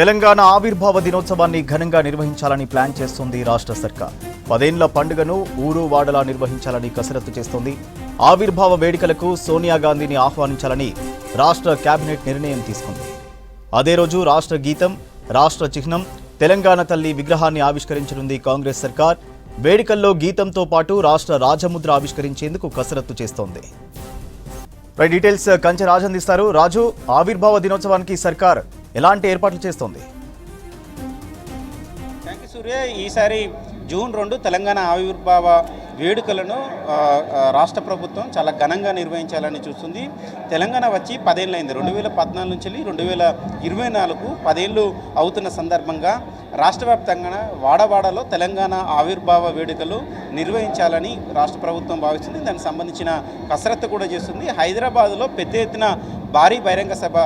తెలంగాణ ఆవిర్భావ దినోత్సవాన్ని ఘనంగా నిర్వహించాలని ప్లాన్ చేస్తుంది రాష్ట్ర సర్కార్. పదేండ్ల పండుగను ఊరు వాడలా నిర్వహించాలని కసరత్తు చేస్తోంది. ఆవిర్భావ వేడుకలకు సోనియా గాంధీని ఆహ్వానించాలని రాష్ట్ర కేబినెట్ నిర్ణయం తీసుకుంది. అదే రోజు రాష్ట్ర గీతం రాష్ట్ర చిహ్నం తెలంగాణ తల్లి విగ్రహాన్ని ఆవిష్కరించనుంది కాంగ్రెస్ సర్కార్. వేడుకల్లో గీతంతో పాటు రాష్ట్ర రాజముద్ర ఆవిష్కరించేందుకు కసరత్తు చేస్తోంది. రైట్ డీటెయిల్స్ కంచె రాజు అందిస్తారు. రాజు ఆవిర్భావ దినోత్సవానికి సర్కార్ ఎలాంటి ఏర్పాట్లు చేస్తోంది? Thank you Surya. ఈసారి జూన్ రెండు తెలంగాణ ఆవిర్భావ వేడుకలను రాష్ట్ర ప్రభుత్వం చాలా ఘనంగా నిర్వహించాలని చూస్తుంది. తెలంగాణ వచ్చి పదేళ్ళైంది. రెండు వేల పద్నాలుగు నుంచి రెండు వేల ఇరవై నాలుగు పదేళ్ళు అవుతున్న సందర్భంగా రాష్ట్ర వ్యాప్తంగా వాడవాడలో తెలంగాణ ఆవిర్భావ వేడుకలు నిర్వహించాలని రాష్ట్ర ప్రభుత్వం భావిస్తుంది. దానికి సంబంధించిన కసరత్తు కూడా చేస్తుంది. హైదరాబాద్లో పెద్ద ఎత్తున భారీ బహిరంగ సభ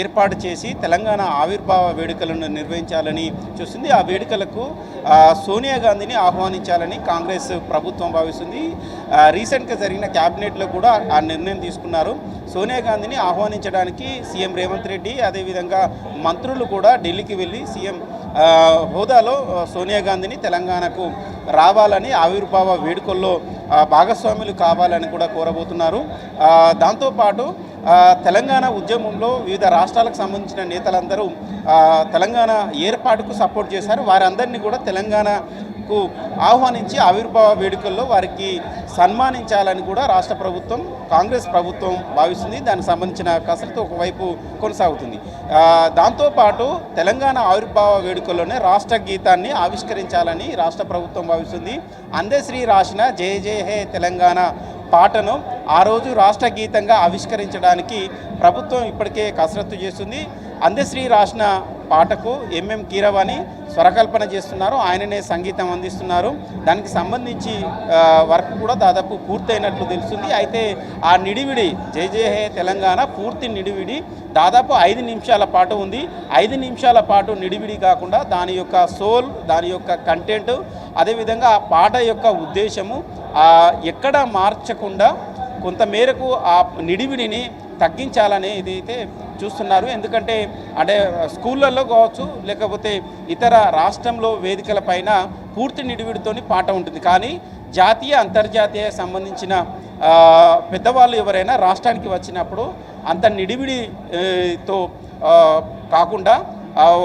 ఏర్పాటు చేసి తెలంగాణ ఆవిర్భావ వేడుకలను నిర్వహించాలని చూస్తుంది. ఆ వేడుకలకు సోనియా గాంధీని ఆహ్వానించాలని కాంగ్రెస్ ప్రభుత్వం భావిస్తుంది. రీసెంట్గా జరిగిన క్యాబినెట్లో కూడా ఆ నిర్ణయం తీసుకున్నారు. సోనియా గాంధీని ఆహ్వానించడానికి సీఎం రేవంత్ రెడ్డి అదేవిధంగా మంత్రులు కూడా ఢిల్లీకి వెళ్ళి సీఎం హోదాలో సోనియా గాంధీని తెలంగాణకు రావాలని ఆవిర్భావ వేడుకల్లో భాగస్వాములు కావాలని కూడా కోరబోతున్నారు. దాంతోపాటు తెలంగాణ ఉద్యమంలో వివిధ రాష్ట్రాలకు సంబంధించిన నేతలందరూ తెలంగాణ ఏర్పాటుకు సపోర్ట్ చేశారు. వారందరినీ కూడా తెలంగాణకు ఆహ్వానించి ఆవిర్భావ వేడుకల్లో వారికి సన్మానించాలని కూడా రాష్ట్ర ప్రభుత్వం కాంగ్రెస్ ప్రభుత్వం భావిస్తుంది. దానికి సంబంధించిన కసరత్తు ఒకవైపు కొనసాగుతుంది. దాంతోపాటు తెలంగాణ ఆవిర్భావ వేడుకల్లోనే రాష్ట్ర గీతాన్ని ఆవిష్కరించాలని రాష్ట్ర ప్రభుత్వం భావిస్తుంది. అందశ్రీ రాసిన జయ జయ హే తెలంగాణ పాటను ఆ రోజు రాష్ట్ర గీతంగా ఆవిష్కరించడానికి ప్రభుత్వం ఇప్పటికే కసరత్తు చేస్తుంది. అందశ్రీ రాసిన పాటకు ఎంఎం కీరవాణి స్వరకల్పన చేస్తున్నారు. ఆయననే సంగీతం అందిస్తున్నారు. దానికి సంబంధించి వర్క్ కూడా దాదాపు పూర్తయినట్లు తెలుస్తుంది. అయితే ఆ నిడివిడి జై జయ హే తెలంగాణ పూర్తి నిడివిడి దాదాపు ఐదు నిమిషాల పాటు ఉంది. ఐదు నిమిషాల పాటు నిడివిడి కాకుండా దాని యొక్క సోల్ దాని యొక్క కంటెంట్ అదేవిధంగా ఆ పాట యొక్క ఉద్దేశము ఎక్కడ మార్చకుండా కొంతమేరకు ఆ నిడివిడిని తగ్గించాలని ఇదైతే చూస్తున్నారు. ఎందుకంటే అంటే స్కూళ్ళల్లో కావచ్చు లేకపోతే ఇతర రాష్ట్రంలో వేదికల పైన పూర్తి నిడివిడితోని పాట ఉంటుంది. కానీ జాతీయ అంతర్జాతీయ సంబంధించిన పెద్దవాళ్ళు ఎవరైనా రాష్ట్రానికి వచ్చినప్పుడు అంత నిడివిడితో కాకుండా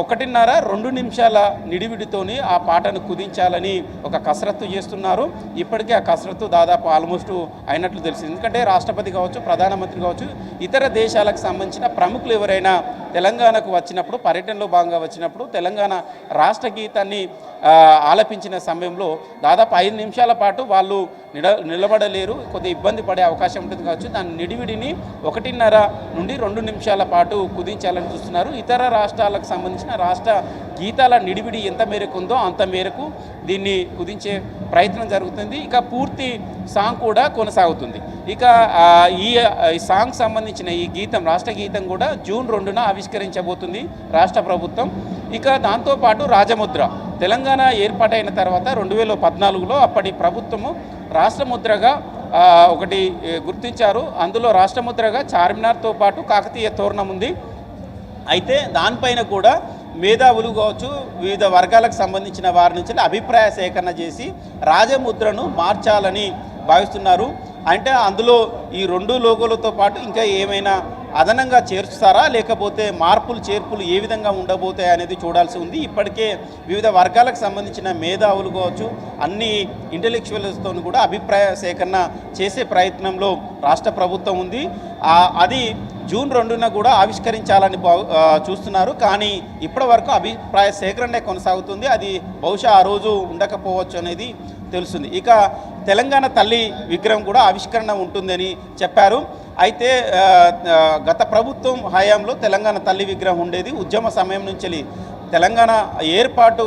ఒకటిన్నర రెండు నిమిషాల నిడివిడితోని ఆ పాటను కుదించాలని ఒక కసరత్తు చేస్తున్నారు. ఇప్పటికే ఆ కసరత్తు దాదాపు ఆల్మోస్ట్ అయినట్లు తెలిసింది ఎందుకంటే రాష్ట్రపతి కావచ్చు ప్రధానమంత్రి కావచ్చు ఇతర దేశాలకు సంబంధించిన ప్రముఖులు ఎవరైనా తెలంగాణకు వచ్చినప్పుడు పర్యటనలో భాగంగా వచ్చినప్పుడు తెలంగాణ రాష్ట్ర గీతాన్ని ఆలపించిన సమయంలో దాదాపు ఐదు నిమిషాల పాటు వాళ్ళు నిడ నిలబడలేరు. కొద్దిగా ఇబ్బంది పడే అవకాశం ఉంటుంది కావచ్చు. దాని నిడివిడిని ఒకటిన్నర నుండి రెండు నిమిషాల పాటు కుదించాలని చూస్తున్నారు. ఇతర రాష్ట్రాలకు సంబంధించిన రాష్ట్ర గీతాల నిడివిడి ఎంత మేరకు ఉందో అంత మేరకు దీన్ని కుదించే ప్రయత్నం జరుగుతుంది. ఇక పూర్తి సాంగ్ కూడా కొనసాగుతుంది. ఇక ఈ సాంగ్ సంబంధించిన ఈ గీతం రాష్ట్ర గీతం కూడా జూన్ రెండున ఆవిష్కరించబోతుంది రాష్ట్ర ప్రభుత్వం. ఇక దాంతోపాటు రాజముద్ర. తెలంగాణ ఏర్పాటైన తర్వాత రెండు వేల పద్నాలుగులో అప్పటి ప్రభుత్వము రాష్ట్రముద్రగా ఒకటి గుర్తించారు. అందులో రాష్ట్రముద్రగా చార్మినార్తో పాటు కాకతీయ తోరణం ఉంది. అయితే దానిపైన కూడా మేధావులు కావచ్చు వివిధ వర్గాలకు సంబంధించిన వారి నుంచి అభిప్రాయ సేకరణ చేసి రాజముద్రను మార్చాలని భావిస్తున్నారు. అంటే అందులో ఈ రెండు లోగోలతో పాటు ఇంకా ఏమైనా అదనంగా చేర్చుతారా? లేకపోతే మార్పులు చేర్పులు ఏ విధంగా ఉండబోతాయి అనేది చూడాల్సి ఉంది. ఇప్పటికే వివిధ వర్గాలకు సంబంధించిన మేధావులు కావచ్చు అన్ని ఇంటలెక్చువల్స్తో కూడా అభిప్రాయ సేకరణ చేసే ప్రయత్నంలో రాష్ట్ర ప్రభుత్వం ఉంది. అది జూన్ రెండున కూడా ఆవిష్కరించాలని చూస్తున్నారు. కానీ ఇప్పటి వరకు అభిప్రాయ సేకరణే కొనసాగుతుంది. అది బహుశా ఆ రోజు ఉండకపోవచ్చు అనేది తెలుస్తుంది. ఇక తెలంగాణ తల్లి విగ్రహం కూడా ఆవిష్కరణ ఉంటుందని చెప్పారు. అయితే గత ప్రభుత్వం హయాంలో తెలంగాణ తల్లి విగ్రహం ఉండేది. ఉద్యమ సమయం నుంచి తెలంగాణ ఏర్పాటు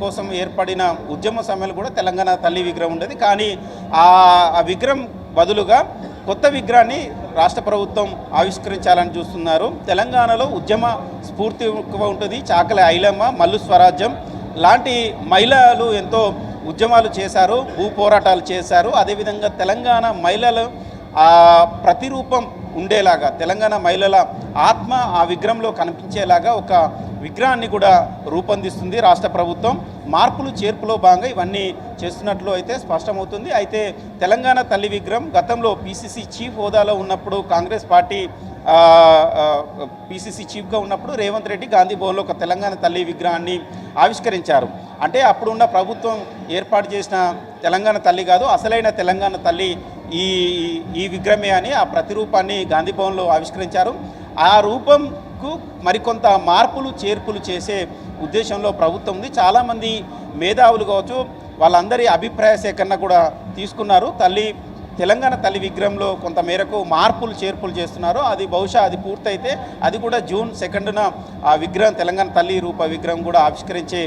కోసం ఏర్పడిన ఉద్యమ సమయంలో కూడా తెలంగాణ తల్లి విగ్రహం ఉండేది. కానీ ఆ ఆ విగ్రహం బదులుగా కొత్త విగ్రహాన్ని రాష్ట్ర ప్రభుత్వం ఆవిష్కరించాలని చూస్తున్నారు. తెలంగాణలో ఉద్యమ స్ఫూర్తి ఎక్కువ ఉంటుంది. చాకలి ఐలమ్మ మల్లు స్వరాజ్యం లాంటి మహిళలు ఎంతో ఉద్యమాలు చేశారు భూ పోరాటాలు చేశారు. అదేవిధంగా తెలంగాణ మహిళలు ప్రతిరూపం ఉండేలాగా తెలంగాణ మహిళల ఆత్మ ఆ విగ్రహంలో కనిపించేలాగా ఒక విగ్రహాన్ని కూడా రూపొందిస్తుంది రాష్ట్ర ప్రభుత్వం. మార్పులు చేర్పులో భాగంగా ఇవన్నీ చేస్తున్నట్లు అయితే స్పష్టమవుతుంది. అయితే తెలంగాణ తల్లి విగ్రహం గతంలో పిసిసి చీఫ్ హోదాలో ఉన్నప్పుడు కాంగ్రెస్ పార్టీ పిసిసి చీఫ్గా ఉన్నప్పుడు రేవంత్ రెడ్డి గాంధీ భవన్లో ఒక తెలంగాణ తల్లి విగ్రహాన్ని ఆవిష్కరించారు. అంటే అప్పుడున్న ప్రభుత్వం ఏర్పాటు చేసిన తెలంగాణ తల్లి కాదు అసలైన తెలంగాణ తల్లి ఈ ఈ విగ్రహమే అని ఆ ప్రతిరూపాన్ని గాంధీ భవన్లో ఆవిష్కరించారు. ఆ రూపంకు మరికొంత మార్పులు చేర్పులు చేసే ఉద్దేశంలో ప్రభుత్వం ఉంది. చాలామంది మేధావులు కావచ్చు వాళ్ళందరి అభిప్రాయ సేకరణ కూడా తీసుకున్నారు. తల్లి తెలంగాణ తల్లి విగ్రహంలో కొంత మేరకు మార్పులు చేర్పులు చేస్తున్నారు అది బహుశా అది పూర్తయితే అది కూడా జూన్ సెకండ్న ఆ విగ్రహం తెలంగాణ తల్లి రూప విగ్రహం కూడా ఆవిష్కరించే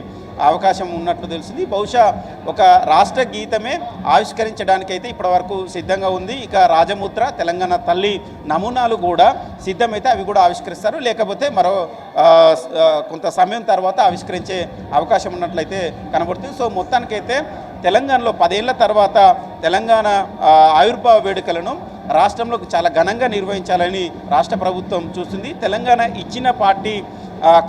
అవకాశం ఉన్నట్లు తెలిసింది బహుశా ఒక రాష్ట్ర గీతమే ఆవిష్కరించడానికైతే ఇప్పటివరకు సిద్ధంగా ఉంది. ఇక రాజముద్ర తెలంగాణ తల్లి నమూనాలు కూడా సిద్ధమైతే అవి కూడా ఆవిష్కరిస్తారు. లేకపోతే మరో కొంత సమయం తర్వాత ఆవిష్కరించే అవకాశం ఉన్నట్లయితే కనబడుతుంది. సో మొత్తానికైతే తెలంగాణలో పదేళ్ళ తర్వాత తెలంగాణ ఆవిర్భావ వేడుకలను రాష్ట్రంలో చాలా ఘనంగా నిర్వహించాలని రాష్ట్ర ప్రభుత్వం చూస్తుంది. తెలంగాణ ఇచ్చిన పార్టీ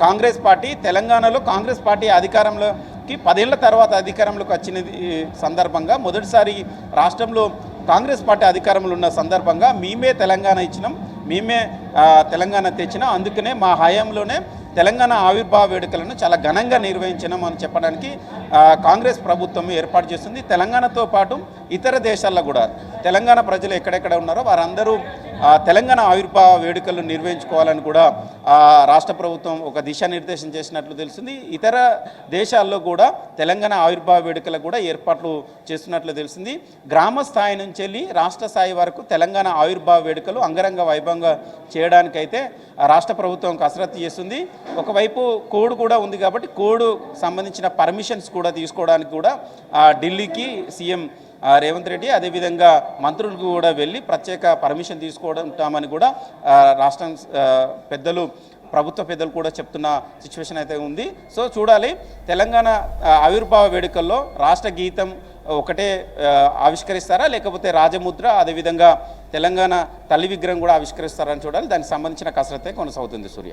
కాంగ్రెస్ పార్టీ తెలంగాణలో కాంగ్రెస్ పార్టీ అధికారంలోకి పదేళ్ళ తర్వాత అధికారంలోకి వచ్చిన సందర్భంగా మొదటిసారి రాష్ట్రంలో కాంగ్రెస్ పార్టీ అధికారంలో ఉన్న సందర్భంగా మేమే తెలంగాణ ఇచ్చినాం. మేమే తెలంగాణ తెచ్చినాం. అందుకనే మా హయాంలోనే తెలంగాణ ఆవిర్భావ వేడుకలను చాలా ఘనంగా నిర్వహించడం అని చెప్పడానికి కాంగ్రెస్ ప్రభుత్వం ఏర్పాటు చేస్తుంది తెలంగాణతో పాటు ఇతర దేశాల్లో కూడా తెలంగాణ ప్రజలు ఎక్కడెక్కడ ఉన్నారో వారందరూ తెలంగాణ ఆవిర్భావ వేడుకలు నిర్వహించుకోవాలని కూడా రాష్ట్ర ప్రభుత్వం ఒక దిశానిర్దేశం చేసినట్లు తెలిసింది. ఇతర దేశాల్లో కూడా తెలంగాణ ఆవిర్భావ వేడుకలకు కూడా ఏర్పాట్లు చేస్తున్నట్లు తెలిసింది. గ్రామ స్థాయి నుంచి వెళ్ళి రాష్ట్ర స్థాయి వరకు తెలంగాణ ఆవిర్భావ వేడుకలు అంగరంగ వైభవంగా చేయడానికైతే రాష్ట్ర ప్రభుత్వం కసరత్తు చేస్తుంది. ఒకవైపు కోడ్ కూడా ఉంది కాబట్టి కోడ్ సంబంధించిన పర్మిషన్స్ కూడా తీసుకోవడానికి కూడా ఢిల్లీకి సీఎం రేవంత్ రెడ్డి అదేవిధంగా మంత్రులకు కూడా వెళ్ళి ప్రత్యేక పర్మిషన్ తీసుకోవడం కూడా రాష్ట్రం పెద్దలు ప్రభుత్వ పెద్దలు కూడా చెప్తున్న సిచ్యువేషన్ అయితే ఉంది. సో చూడాలి తెలంగాణ ఆవిర్భావ వేడుకల్లో రాష్ట్ర గీతం ఒకటే ఆవిష్కరిస్తారా? లేకపోతే రాజముద్ర అదేవిధంగా తెలంగాణ తల్లి విగ్రహం కూడా ఆవిష్కరిస్తారని చూడాలి. దానికి సంబంధించిన కసరత్తే కొనసాగుతుంది సూర్య.